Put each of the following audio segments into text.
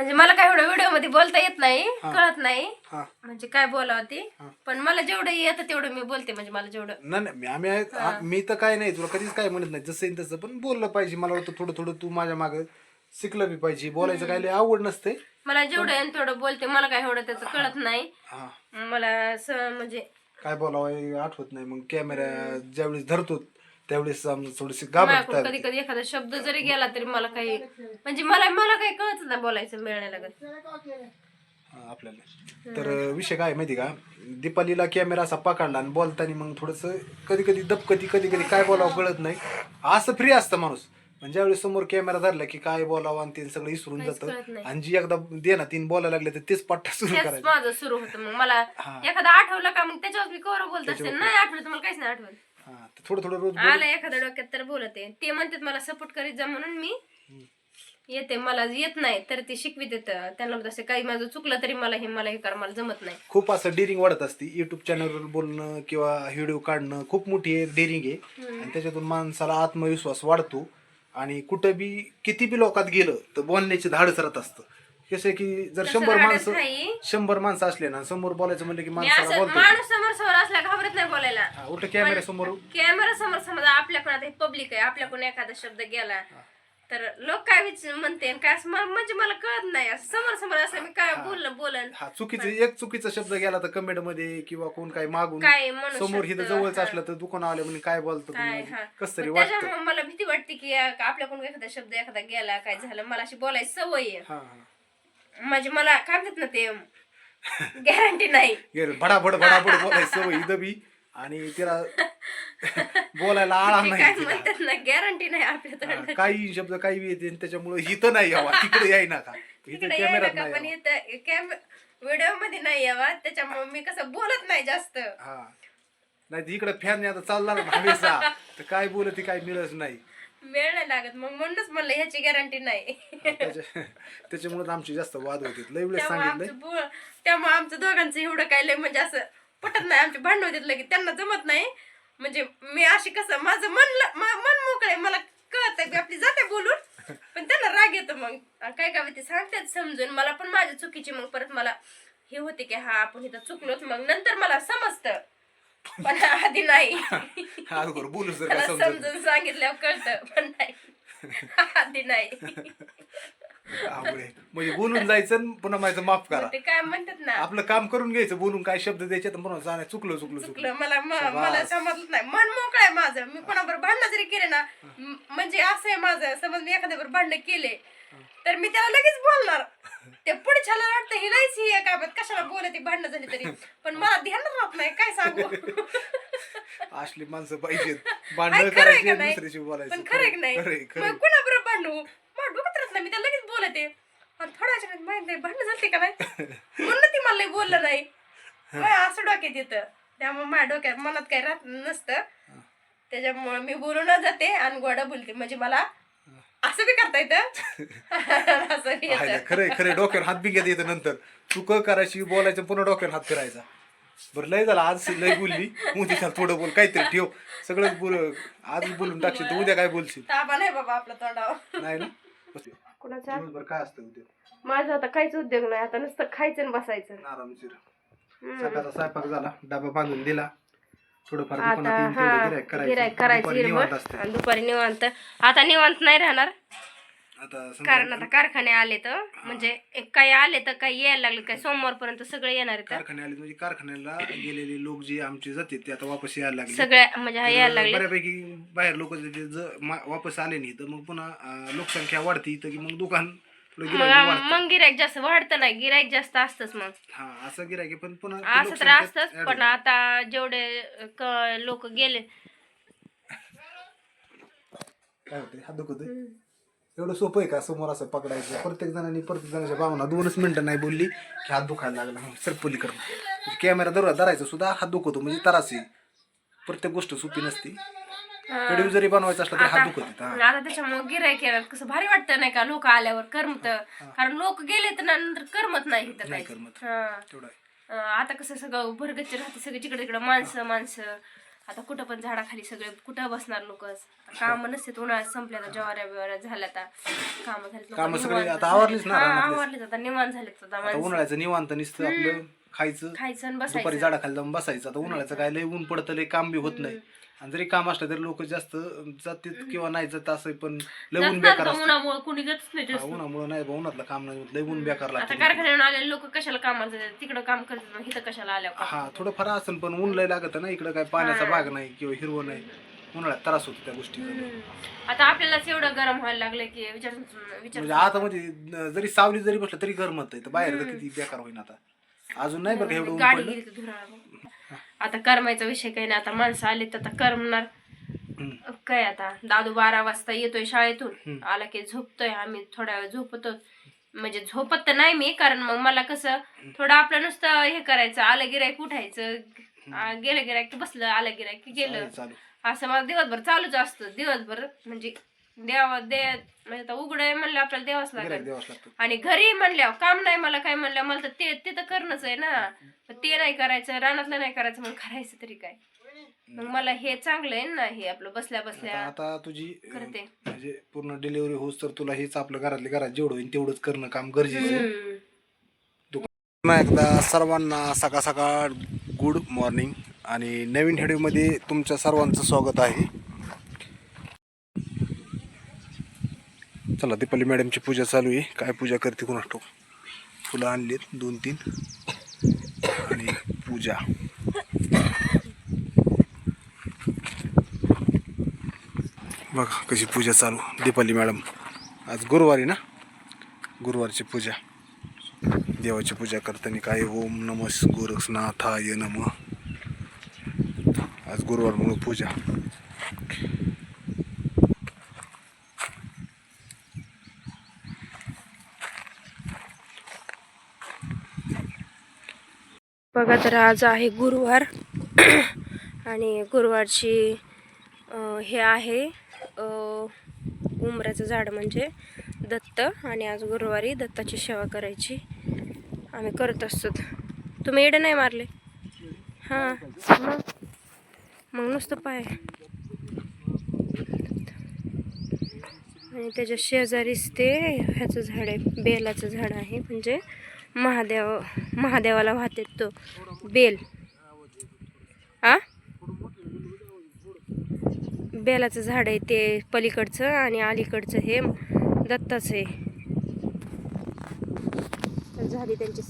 म्हणजे मला काय एवढं व्हिडिओमध्ये बोलता येत नाही कळत नाही. हा. म्हणजे काय बोलावं ते? पण मला जेवढं येतं तेवढं मी बोलते म्हणजे मला जेवढं नाही नाही, मी आम्ही आहे- आ- मी तर काय नाही तुला कधीच काय म्हणत नाही जसं येईल तसं पण बोललं पाहिजे. मला वाटतं थोडं थोडं तू माझ्या मागं शिकलं बी पाहिजे. बोलायचं काय लय आवड नसते. मला जेवढं आहे तेवढं बोलते मला काय एवढं त्याचं कळत नाही. हा. मला असं म्हणजे काय बोलावं हे आठवत नाही. मग कॅमेरा ज्यावेळेस धरतो त्यावेळेस आम्ही थोडीशी कधी कधी एखादा शब्द जरी गेला तरी मला काही म्हणजे मला मला काही कळत नाही बोलायचं मिळायला आपल्याला. तर विषय काय माहिती का? दीपालीला कॅमेरा असा पकडला आणि बोलताना मग थोडस कधी कधी दबकती कधी कधी काय बोलावं कळत नाही. असं फ्री असतं माणूस. म्हणजे ज्यावेळेस समोर कॅमेरा धरला की काय बोलावं आणि ते सगळं विसरून जातं. आणि जी एकदा दे ना तीन बोलायला लागले तर तेच पट्टा सुरू करायचं. माझं सुरू होतं मग. मला. एखादं आठवलं का मग त्याच्यावर मी कवर बोलत असते. नाही आठवलं तर मला काहीच नाही आठवत हा थोडं थोडं रोज आलं एखाद्या डोक्यात तर बोलते ते म्हणतात मला सपोर्ट करीत जा म्हणून मी येते. मला येत नाही तर ते शिकवित त्यांना तसं काही माझं चुकलं तरी मला हे मला हे कर मला जमत नाही. खूप असं डेअरिंग वाढत असते. युट्यूब चॅनलवर बोलणं किंवा व्हिडिओ काढणं खूप मोठी डेअरिंग आहे. आणि त्याच्यातून माणसाला आत्मविश्वास वाढतो. आणि कुठं बी किती बी लोकात गेलं तर बोलण्याची धाडच राहत असतं. कसं आहे की जर तसं शंभर माणसं नाही. शंभर माणसं असले ना समोर बोलायचं म्हणलं की मी माणसाला असं बोलतो माणूस समोर समोर असला घाबरत नाही बोलायला. उलट कॅमेरा समोर. कॅमेरा समोर समजा आपल्याकडून आता पब्लिक आहे आपल्याकडून एखादा शब्द गेला तर लोक काय विच म्हणते आणि काय असं म्हणजे मला कळत नाही. असं समोर समोर असलं मी काय बोललं बोलन. हा चुकीचं एक चुकीचा शब्द गेला तर कमेंटमध्ये किंवा कोण काय मागून काय म्हणू समोर शकतं, हिथं जवळच हा. असलं तर दुकान आले म्हणजे काय बोलतो काय हा. कस तरी मग वाटतं. त्याच्यामुळे मला भीती वाटते की आपल्याकडून एखादा शब्द एखादा गेला काय झालं मला अशी बोलायची सवय आहे. हा हा. म्हणजे मला काय म्हणतात ना ते गॅरंटी नाही. भडाभड भडाभड बोलायचं सवय इथं बी. आणि तिला बोलायला आळा ते नाही काय. म्हणतात ना गॅरंटी नाही आपल्या हा, तोंडात. काही शब्द काही बी येते त्याच्यामुळे इथं नाही यावा तिकडे याय नका. इथं तिकडे कॅमेरात यायला का नाही पण यावं. इथं कॅम व्हिडिओमध्ये नाही यावा त्याच्यामुळे मी कसं बोलत नाही जास्त. हा. नाही इकडे फॅन आता चालणार भावेचा. तर काय बोलत काय मिळत नाही. वेळ नाही लागत. मग म्हणूनच म्हणलं ह्याची गॅरंटी नाही. त्याच्या त्याच्यामुळे आमचे जास्त वाद होते लय वेळेस त्यामुळे सांगितलंय. आमचं बोल त्यामुळे आमचं दोघांचं एवढं काय लय म्हणजे असं पटत नाही. आमचे भांडण होते लगेच. त्यांना जमत नाही. म्हणजे मी अशी कसं माझं मन ल- मा- मन मोकळे मला कळत आहे आपली जाते बोलून. पण त्यांना राग येतो मग. आणि काय काय ते सांगतात समजून. मला पण माझ्या चुकीची मग परत मला हे होते की हा आपण इथं चुकलोच मग नंतर मला समजतं. पण आधी नाही. अगोदर बोलू जर त्याला काय समजत समजून सांगितल्यावर कळतं पण नाही. आधी नाही. अवघड आहे. म्हणजे बोलून जायचं आणि पुन्हा माझं माफ करा. ते काय म्हणतात ना? आपलं काम करून घ्यायचं बोलून काय शब्द द्यायचे तर पुन्हा जाणार चुकलं चुकलं चुकलं. चुकलं. मला म- शाबास. मला समजलं नाही. मन मोकळं आहे माझं. मी कोणाबरोबर भांडणं जरी केले ना म- म्हणजे असं आहे माझं. समज मी एखाद्याबरोबर भांडण केले तर मी त्याला लगेच बोलणार. ही नाहीच ही आहे का कशाला बोलते? भांडणं झाली तरी. पण मला ध्यान राहत नाही. काय सांगू? असली माणसं पाहिजेत. आई, भांडण खरंय करायची का आणि नाही? दुसऱ्याशी बोलायचं. पण खरं आहे की नाही? खरंय, खरंय. मग कोणाबरोबर भांडू? मला राहत नाही. मी त्याला लगेच बोलते. आणि थोड्या वेळाने माहीत नाही भांडण झालते का नाही? म्हणून ती मला लई बोललं नाही. होय, असं डोक्यात येतं? त्यामुळे माझ्या डोक्यात मनात काही राहत नसतं. त्याच्यामुळे मी बोलून जाते आणि गोडा बोलते. म्हणजे मला असं बी करता येतं असं बी आहे ना, येतं? खरंय खरंय. डोक्यावर हात बिघ्यात येतं नंतर. चुक करायची बोलायचं पुन्हा डोक्यावर हात फिरायचा. बरं लय झालं. आज लय बोलली. उद्या त्याला थोडं बोल काहीतरी ठेव. सगळंच बोल आज बोलून टाकशील तर उद्या काय बोलशील? ताबा नाही बाबा आपल्या तोंडावर. नाही ना? दिवसभर काय असतं उद्या? माझं आता काहीच उद्योग नाही. आता नुसतं खायचं आणि बसायचं. आरामशीर. हम्म. सकाळचा स्वयंपाक झाला. डबा बांधून दिला. आता हा. गिरायक करायचं. हिरवळ आणि दुपारी निवांत. आता निवांत नाही राहणार. कारण आता कारखाने आले तर म्हणजे एक काही आले तर काही यायला लागले काय सोमवारपर्यंत सगळे येणार कारखाने आले म्हणजे कारखान्याला गेलेले लोक जे आमचे जाते ते आता वापस यायला लागले. सगळ्या म्हणजे हा यायला लागले. बऱ्यापैकी बाहेर लोक वापस आले नाही तर मग पुन्हा लोकसंख्या वाढती तर मग दुकान मग गिरायक जास्त वाढतं नाही गिरायक जास्त असतच मग. हा असं गिरायक पण पुन्हा असं तर असतच पण. आता जेवढे लोक गेले काय होते हात दुखत एवढं सोपं आहे का समोर असं पकडायचं? प्रत्येक जणांनी प्रत्येक जणाच्या भावना. दोनच मिनिटं नाही बोलली की हात दुखायला लागला. हं, सर पलीकडं कॅमेरा धरू धरायचं सुद्धा हात दुखतो म्हणजे त्रास प्रत्येक गोष्ट सोपी नसती. व्हिडिओ जरी बनवायचा असला तरी हात दुखत आहेत, हा. आता त्याच्यामुळे गिरायक येणार कसं भारी वाटतं नाही का? लोक आल्यावर करमत. कारण लोक गेले तर नंतर करमत नाही इथं नाही करमत. तेवढं आहे. अं, आता कसं सगळं भरगच्च राहते. सगळं जिकडे तिकडे माणसं माणसं. आता कुठं पण झाडाखाली सगळे कुठं बसणार लोक? काम नसते उन्हाळ्यात संपल्या आता ज्वाऱ्या बिवाऱ्या झाल्या आता. काम झाले कामं सगळे आता आवरलीच ना रानातलीच. आवरलीच आता निवांत झालेत आता आता माणसं. उन्हाळ्याचं निवांत नुसतं आपलं. खायचं. खायचं आणि दुपारी बसायचं. झाडाखाली जाऊन बसायचं. आता उन्हाळ्याचं काय लय ऊन पडतं लय काम बी होत नाही. आणि जरी काम असलं तरी लोक जास्त जातात किंवा नाही जात असं पण लय ऊन बेकार असतं. उन्हामुळे कुणी जातच नाही हा, जास्त. उन्हामुळे नाही बा उन्हातलं काम नाही होत लय ऊन बेकार आता लागतं कारखान्यावर आलेले लोक कशाला कामाला जातात? तिकडं काम करतात मग इथं कशाला आल्या हा थोडं फार असेल पण ऊन लय लागत ना इकडं काय पाण्याचा भाग नाही किंवा हिरवं नाही. उन्हाळ्यात त्रास होतो त्या गोष्टीचा. आता आपल्यालाच एवढं गरम व्हायला लागलं की विचार विचार म्हणजे आता मध्ये जरी सावली जरी बसलं तरी गरमत आहे तर बाहेर तर किती बेकार होईन आता. अजून नाही बरं का एवढं ऊन गाडी पडलं? गेली तर धुरा आता करमायचा विषय काही नाही आता माणसं आले तर आता करमणार. काय आता? दादू बारा वाजता येतोय शाळेतून. आला की झोपतोय आम्ही थोड्या वेळ झोपतो. म्हणजे झोपत तर नाही मी कारण मग मला कसं थोडं आपलं नुसतं हे करायचं आलं गिरायक उठायचं गेलं गिरायक की बसलं आलं गिरायक की गेलं असं मला दिवसभर चालूच असतं. दिवसभर म्हणजे देवा दे म्हणजे आता उघड आहे म्हणलं आपल्याला देवाच गिऱ्हाईक लागेल. द्यावाच लागतं. आणि घरी म्हणल्यावर काम नाही मला काय म्हणलं मला तर ते ते तर करणंच आहे ना. ते नाही करायचं रानातलं नाही करायचं मग करायचं तरी काय? मग मला हे चांगलं आहे ना हे आपलं बसल्या बसल्या आता तुझी अं, करते. म्हणजे पूर्ण डिलिव्हरी होस तर तुला हेच आपलं घरातल्या घरात जेवढं होईल तेवढंच करणं काम गरजेचं आहे. हम्म. पुन्हा एकदा सर्वांना सकाळ सकाळ गुड मॉर्निंग आणि नवीन व्हिडिओमध्ये तुमच्या सर्वांचं स्वागत आहे. चला दीपाली मॅडमची पूजा चालू आहे. काय पूजा करते कोण असतो फुलं आणलीत दोन तीन. आणि पूजा. बघा कशी पूजा चालू. दीपाली मॅडम आज गुरुवारी ना? गुरुवारची पूजा. देवाची पूजा करताना काय ओम नम गोरक्षनाथाय नम. आज गुरुवार म्हणून पूजा. बघा तर आज आहे गुरुवार. आणि गुरुवारची हे आहे उमराचं झाड म्हणजे दत्त. आणि आज गुरुवारी दत्ताची सेवा करायची. आम्ही करत असतो. तुम्ही इडं नाही मारले? हां. मग मग नुसतं पाय. आणि त्याच्या शेजारीच ते ह्याचं झाड आहे बेलाचं झाड आहे. म्हणजे महादेव महादेवाला वाहते तो. बेल. आ? बेलाचं झाड आहे ते पलीकडचं आणि अलीकडचं हे दत्ताचं आहे. तर झाली त्यांची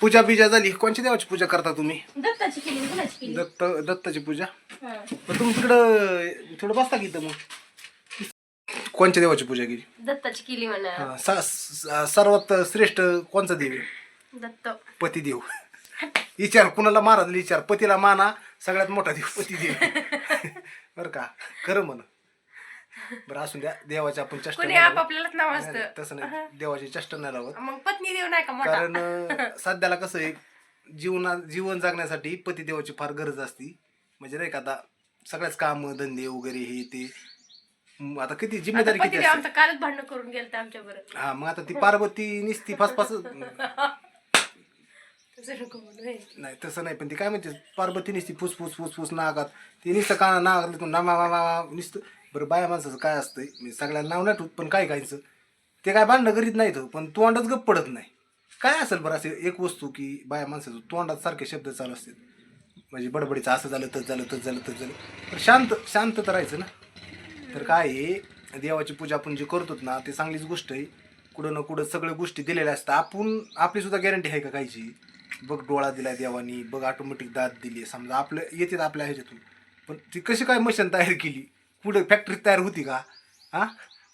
पूजा बिजा झाली. कोणच्या देवाची पूजा करता तुम्ही? दत्ताची केली केली? दत्त दत्ताची पूजा? हां. मग तुम्ही तिकडं थोडं बसता की मग? कोणच्या देवाची पूजा केली? दत्ताची केली म्हणा. हा, स- स- सर्वात श्रेष्ठ कोणचा देव आहे? दत्त. पतिदेव विचार कुणाला मारायला विचार? पतीला माना सगळ्यात मोठा देव पतिदेव बरं का? खरं म्हण. बरं असून द्या देवाची आपण चष्टा कोणी. आपापल्यालाच नाव असतं. तसं नाही. देवाची चष्टा नाही लावत. मग पत्नी देव नाही का मोठा? कारण अं, सध्याला कसं आहे जीवना जीवन जगण्यासाठी पतिदेवाची फार गरज असती. म्हणजे नाही का आता सगळ्याच काम धंदे वगैरे हे ते म, आता किती आता जिम्मेदारी किती पतिदेव असते? आमचं कालच भांडण करून गेलं आमच्या बरोबर हा मग आता ती पार्वती निसती फासफास तसं नको म्हणू हे. नाही तसं नाही पण ती काय म्हणते? पार्वती निसती फुसफुस फुसफुस नागात. ती नुसतं काना नागात नामा मामा नुसतं. बरं बाया माणसाचं काय असतंय? मी सगळ्यांना नाव नाही ठेवत पण काय कायचं ते काय भांडणं करीत नाहीत पण तोंडच गप पडत नाही. काय असेल बरं असे एक वस्तू की बाया माणसाचं तोंडात सारखे शब्द चालू असतात? म्हणजे बडबडीचं असं झालं तसं झालं तसं झालं तसं झालं. तर शांत शांत तर राहायचं ना. तर काय आहे देवाची पूजा आपण जे करतो ना ते चांगलीच गोष्ट आहे. कुठं ना कुठं सगळ्या गोष्टी दिलेल्या असतात. आपण आपली सुद्धा गॅरंटी आहे का कायची बघ डोळा दिला देवानी बघ ऑटोमॅटिक दात दिली. समजा आपलं येतात आपल्या ह्याच्यातून. पण ती कशी काय मशीन तयार केली? कुठं फॅक्टरीत तयार होती का? हां?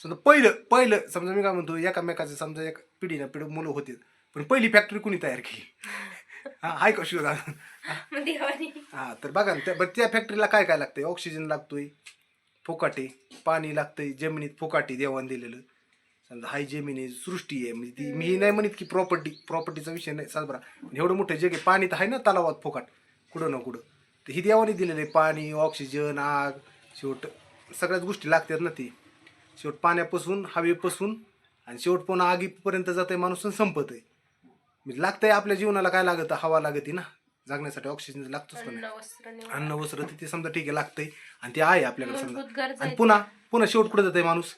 समजा पहिलं पहिलं समजा मी काय म्हणतो एकामेकाचं समजा एक पिढीना पिढी मुलं होते. पण पहिली फॅक्टरी कुणी तयार केली? हां हाय का शिवदा हा? तर बघा ना त्या त्या फॅक्टरीला काय काय लागतंय? ऑक्सिजन लागतोय. फोकाटे पाणी लागतंय जमिनीत फोकाटे देवान दिलेलं. समजा हाय जमीन आहे सृष्टी आहे म्हणजे ती मी नाही म्हणत की प्रॉपर्टी प्रॉपर्टीचा विषय नाही साजरा एवढं मोठं जग आहे पाणी तर आहे ना तलावात फोकाट कुठं ना कुठं. तर ही देवाने दिलेलं आहे पाणी ऑक्सिजन आग शेवट सगळ्याच गोष्टी लागतात ना ती. शेवट पाण्यापासून हवेपासून आणि शेवट पण आगीपर्यंत जात आहे माणूस संपत आहे म्हणजे लागतंय आपल्या जीवनाला काय लागतं? हवा लागते ना. जगण्यासाठी ऑक्सिजन लागतोच पण अन्न वस्त्र निवारा. अन्न वस्त्र तर ते समजा ठीक आहे लागतंय. आणि ते आहे आपल्याकडे समजा. मूलभूत गरजा आणि आहेत. पुन्हा पुन्हा शेवट कुठं जाते माणूस?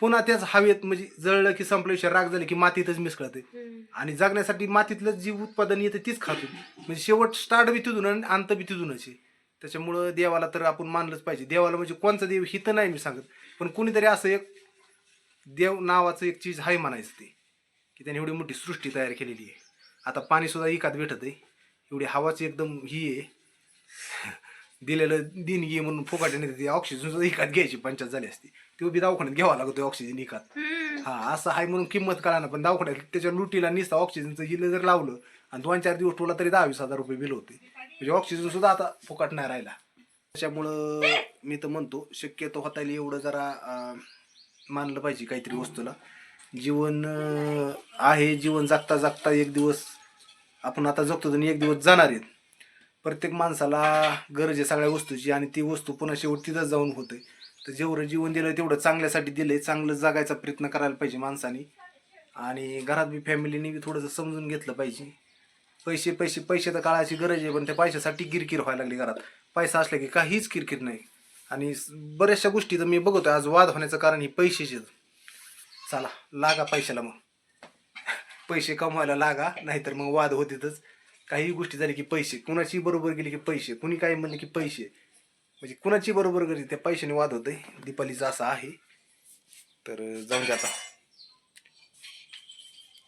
पुन्हा त्याच हवेत म्हणजे जळलं की संपल्याविषयी राग झाले की मातीतच मिसळते हम्म. आणि जगण्यासाठी मातीतलं जी उत्पादन येतं तीच खातो म्हणजे शेवट स्टार्ट बी तिथून आणि अंत बी तिथूनच आहे. त्याच्यामुळं देवाला तर आपण मानलंच पाहिजे. देवाला म्हणजे कोणचा देव हित नाही मी सांगत. पण कुणीतरी असं एक देव नावाचं एक चीज आहे म्हणायचं ते. की त्याने एवढी मोठी सृष्टी तयार केलेली आहे. आता पाणी सुद्धा एकात भेटत आहे एवढी हवाची एकदम ही आहे. दिलेलं देणगी म्हणून फुकाट्याने ते ऑक्सिजन सुद्धा एकात घ्यायची पंचायत झाली असती. ती बी दवाखान्यात घ्यावा लागतो ऑक्सिजन एकात. हम्म. हा असं आहे म्हणून किंमत कळा ना पण दवाखान्यात त्याच्या लुटीला निसता ऑक्सिजनचं हिलं जर लावलं आणि दोन चार दिवस ठेवला तरी दहा वीस हजार रुपये बिल होते. म्हणजे ऑक्सिजन सुद्धा आता फुकट नाही राहिला. त्याच्यामुळं मी तर म्हणतो शक्यतो होता येईल एवढं जरा मानलं पाहिजे काहीतरी वस्तूला. जीवन आहे जीवन जगता जगता एक दिवस आपण आता जगतो आणि एक दिवस जाणार आहेत. प्रत्येक माणसाला गरज आहे सगळ्या वस्तूची आणि ती वस्तू पुन्हा शेवट तिथं जाऊन होते तर जेवढं जीवन दिलं तेवढं चांगल्यासाठी दिलंय. चांगलं जगायचा प्रयत्न करायला पाहिजे माणसाने. आणि घरात बी फॅमिलीने बी थोडंसं समजून घेतलं पाहिजे. पैसे पैसे पैसे तर काळाची गरज आहे पण त्या पैशासाठी किरकिर व्हायला लागली घरात. पैसा असला की काहीच किरकिर नाही. आणि बऱ्याचशा गोष्टी तर मी बघतो आज वाद होण्याचं कारण ही पैशाचे चला लागा पैशाला मग. पैसे कमवायला लागा नाहीतर मग वाद होतीतच. काही गोष्टी झाली की पैसे. कुणाची बरोबर गेली की पैसे. कुणी काही म्हणले की पैसे. म्हणजे कुणाची बरोबर गेली त्या पैशाने वाद होते दीपालीचं असं आहे. तर जाऊन आता.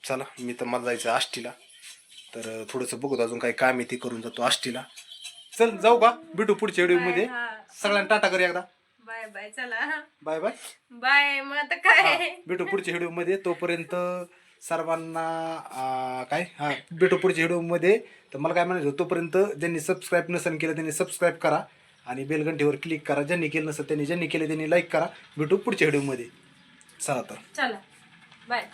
चला मी तर मला जायचं आष्टीला. तर थोडंसं बघतो अजून काही काम आहे ते करून जातो आष्टीला. चल जाऊ का? भेटू पुढच्या व्हिडिओमध्ये. सगळ्यांना टाटा कर एकदा. बाय बाय चला. Bye bye. बाय मग आता काय? भेटू पुढच्या व्हिडिओमध्ये. तोपर्यंत सर्वांना काय? हा भेटू पुढच्या व्हिडिओमध्ये तर मला काय म्हणायचं तोपर्यंत ज्यांनी सबस्क्राईब नसेल केलं त्यांनी सबस्क्राईब करा आणि बेलघंटीवर क्लिक करा. ज्यांनी केलं नसेल त्यांनी ज्यांनी केलं त्यांनी लाईक करा. भेटू पुढच्या व्हिडिओमध्ये चला तर. चला. बाय